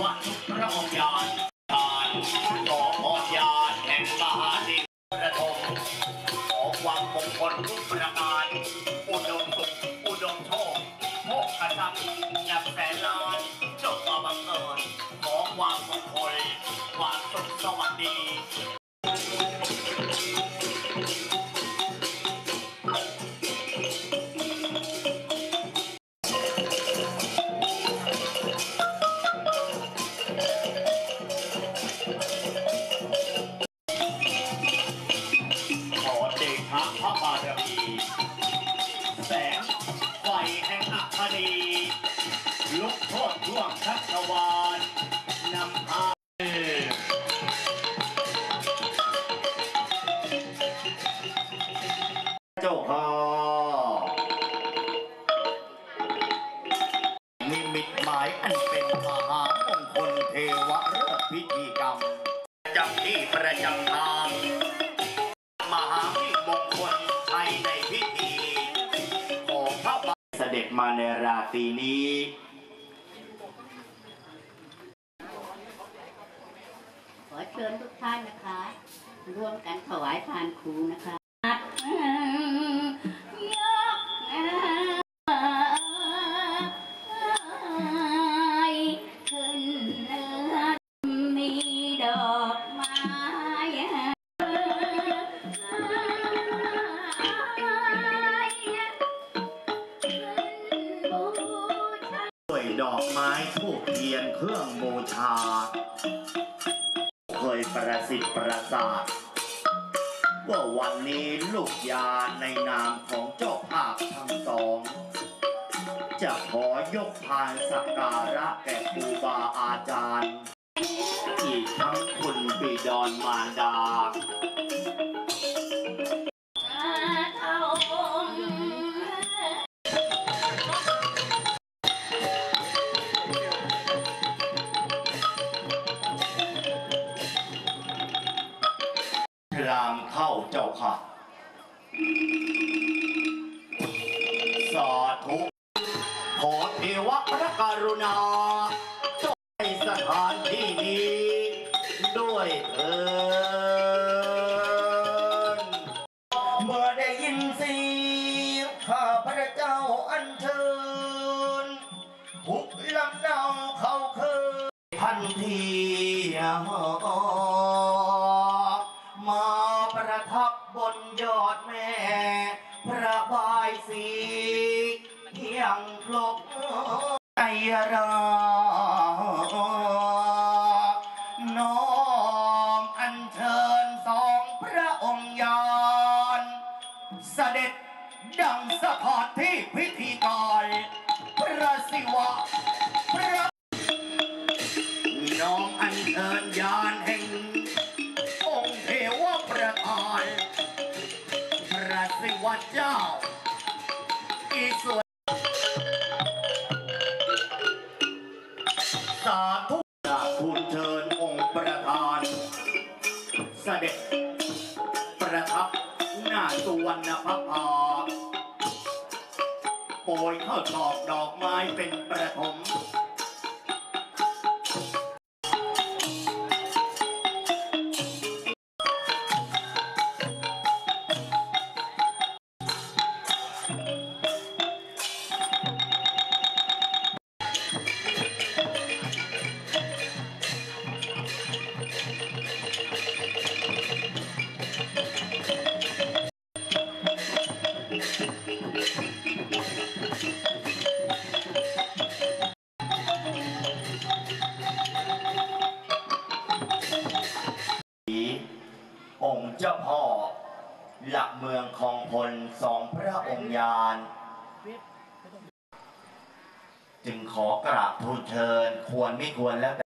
what, put it on. ปีนี้ ขอเชิญทุกท่านนะคะ ร่วมกันถวายพานครูนะคะ ศาสตร์ว่าวันนี้ลูกยาในนามของเจ้าภาพทั้งสอง จะขอยกพานสักการะแก่ครูบาอาจารย์ อีกทั้งคุณปีดอนมารดา นอจงให้สถานที่นี้ ด้วยเถิดเมื่อได้ยินเสียงข้าพระเจ้าอันเชิญทุกลำเนาเขาเคนพันธีห ญาณแห่ง องค์เทวประธานพระศิวเจ้าอิสวสาธุทูลเชิญองค์ประธาน เสด็จประทับหน้าสุวรรณภพาโปรยข้าวตอกดอกไม้เป็นประถม เชิญ ควรไม่ควรแล้ว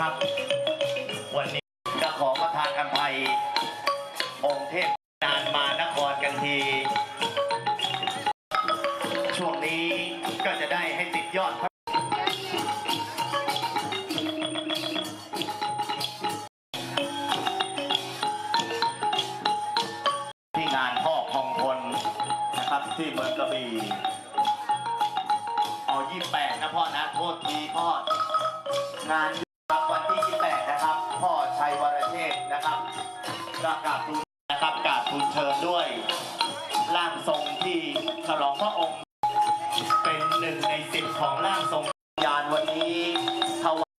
นะครับ วันนี้จะขอประทานอภัย องค์เทพนานมานครกันที ช่วงนี้ก็จะได้ให้ติดยอดที่งานพ่อคองพลนะครับที่เมืองกระบี่เอา 28 นะพ่อนะ โทษทีพ่องาน ก็กราบทูลนะครับกราบทูลเชิญด้วยร่างทรงที่ฉลองพระองค์ เป็นหนึ่งในสิบของร่างทรงยานวันนี้ถวาย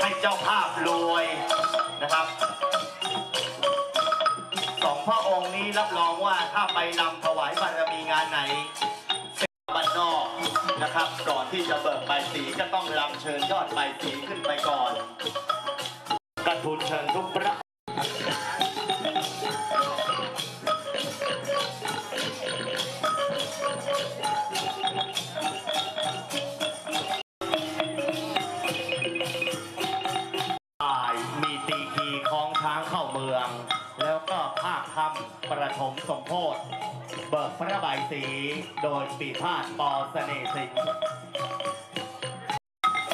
ให้เจ้าภาพรวยนะครับสองพระองค์นี้รับรองว่าถ้าไปนำถวายบารมีงานไหนเสร็จบ้านนอกนะครับก่อนที่จะเบิกใบสีก็ต้องรำเชิญยอดใบสีขึ้นไปก่อนกระทุนเชิญทุกพระ ธเบิกพระใบายสีโดยปีพาดปอเสน่ห์สิง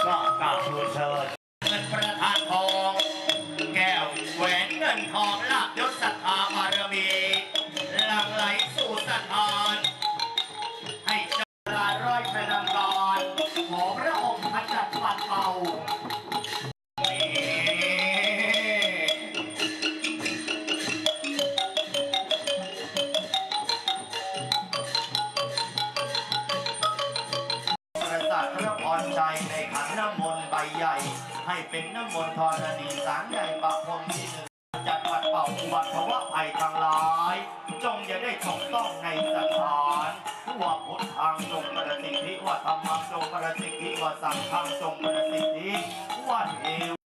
ก็กราบทูเชิญเป็นประธานขอ มนต์ธรณีสารใหญ่ปะพรมที่หนึ่งจัดปัดเป่าอุบัติภาวะภัยทางหลาย จงอย่าได้ตกต้องในสถานว่าพุทธังจงประสิทธิว่าธรรมังจงประสิทธิว่าสังฆังจงประสิทธิว่าเอว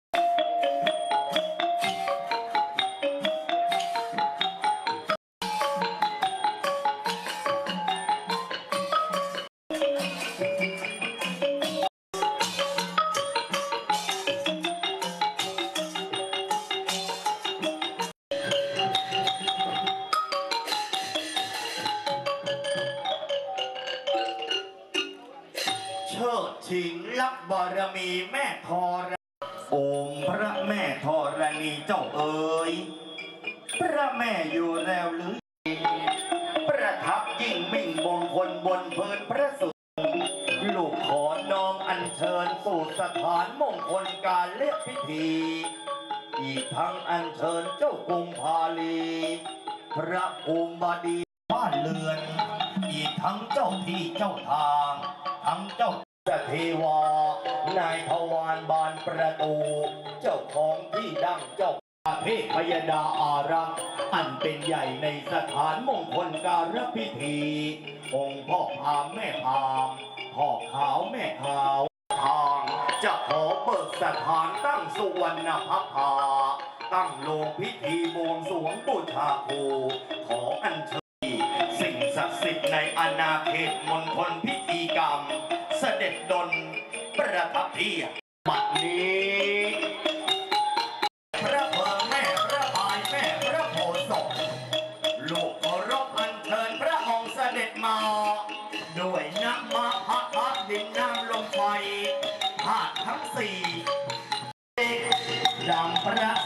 นเพลินพระสุดลูกขอน้อมอัญเชิญสู่สถานมงคลการเลียกพิธี อีกทั้งอัญเชิญเจ้ากรุงพาลี พระภูมิบดีบ้านเรือน อีกทั้งเจ้าที่เจ้าทาง ทั้งเจ้าเทวา นายทวารบานประตู เจ้าของที่ดั้งเจ้า เพพยดาอารักษ์อันเป็นใหญ่ในสถานมงคลการพิธี องค์พ่อพามแม่พามพ่อขาวแม่ขาวทางจะขอเปิดสถานตั้งสุวรรณพัพาตั้งโลงพิธีบวงสวงบูชาครูขออัญเชิญสิ่งศักดิ์สิทธิ์ในอาณาเขตมณฑลพิธีกรรม เสด็จดลประทับที่บัดนี้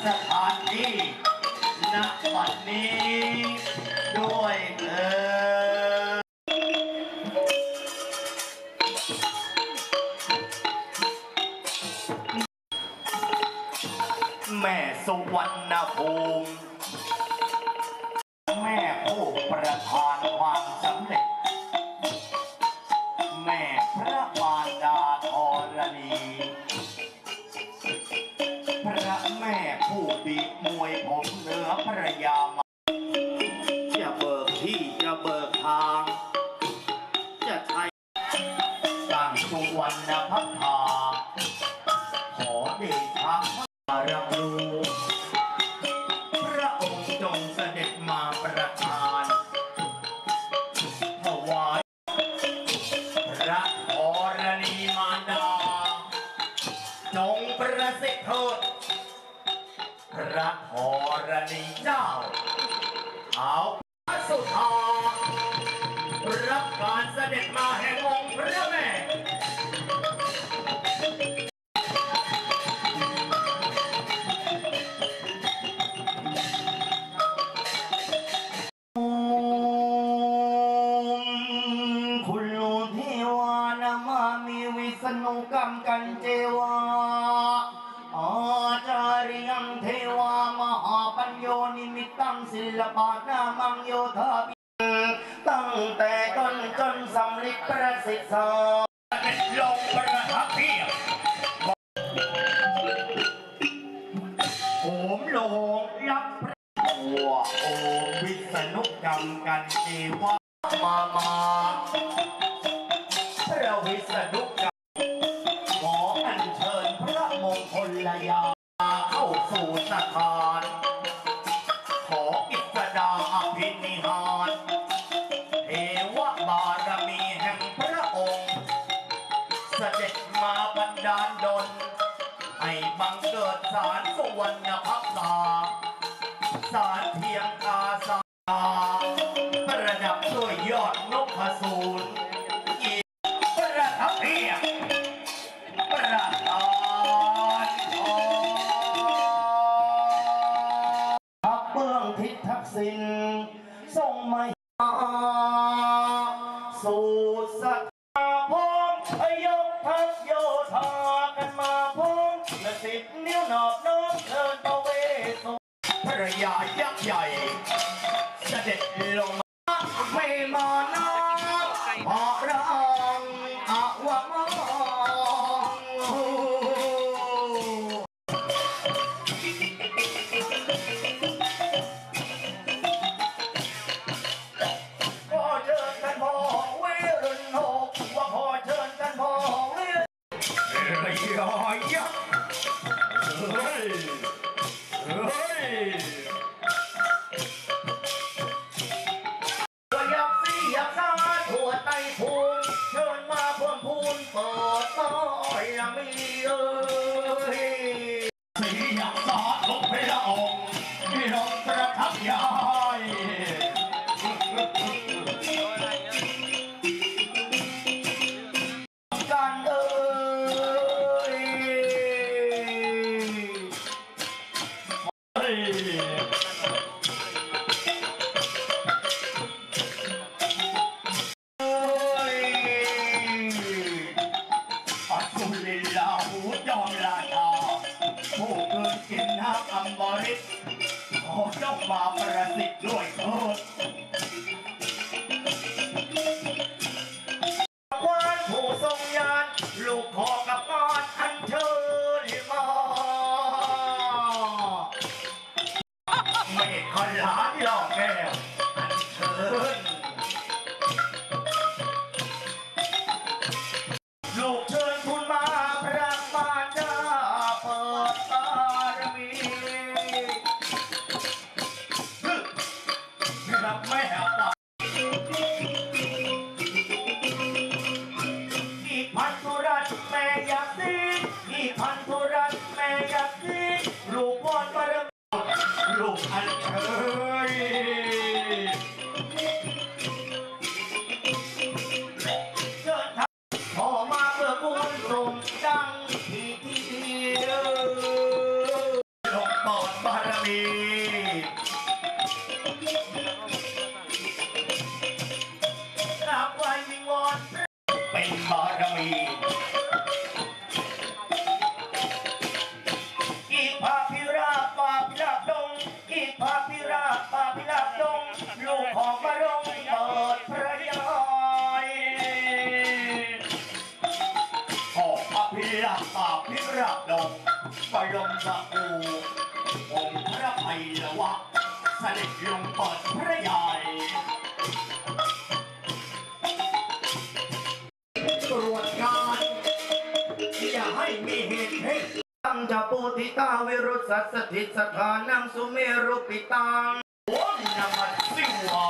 สถานที่ณบัดนี้ด้วยเถิแม่สุวรรณภูมิ แม่ผู้ประทานความสำ จงประสิทธิ์เถิดพระธรณีเจ้าเอาสุธา นสำลิดประสิทธิ์สอนลงประทับเพียบโมโลงรับหัวโอวิษณุกรรมกันเอวาามา Oh. 아이. วิรุสัสถิตสถานังสุเมรุปิตังโอ้ยนามัสสิวา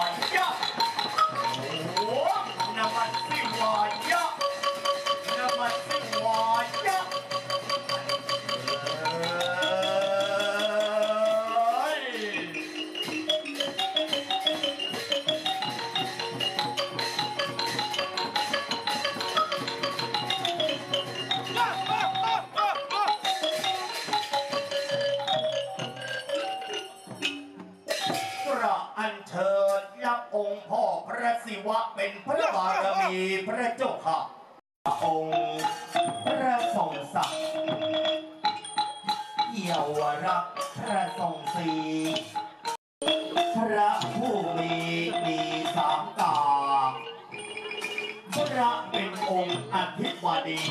เป็นพระบารมีพระเจ้าค่ะองค์พระทรงศักดิ์เยาวรักพระทรงศรีพระผู้มีมีสามกาพระเป็นองค์อธิบดี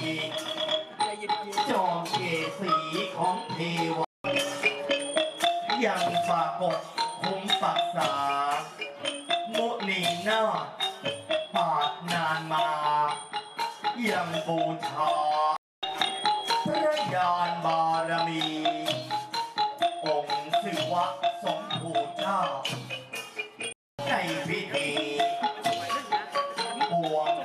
ภูชาพระญานบารมี องค์สิวะสมภูเจ้าในพิธีปวง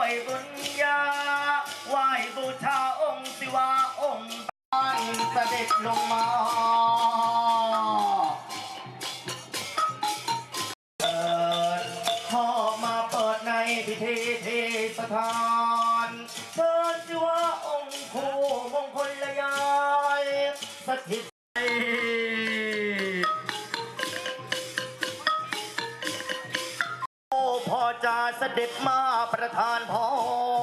วยบุญญาไหวบูชาองค์สิวาองค์ปานเสด็จลงมา ด็จมาประธานพร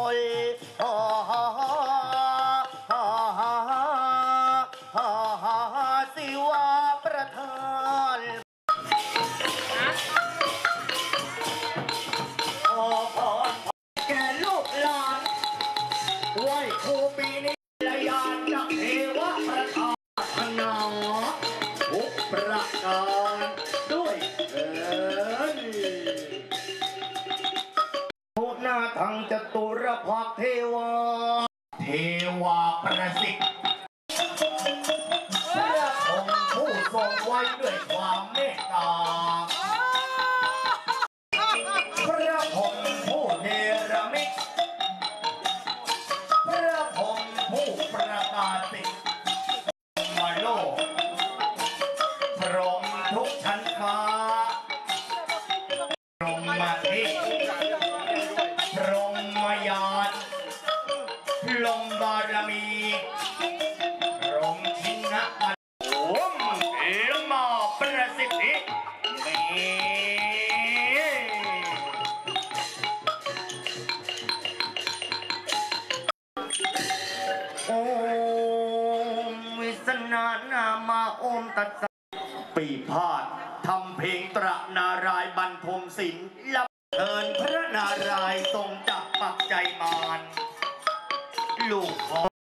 พอะเทวเทวประสิทธิ์และองผู้ทรงไว้ด้วยความเมตตา พระพงผู้เนรมิตพระพงผู้ประกาศติมาโลกพร้อมทุกชั้นฟ้าพรมมาที่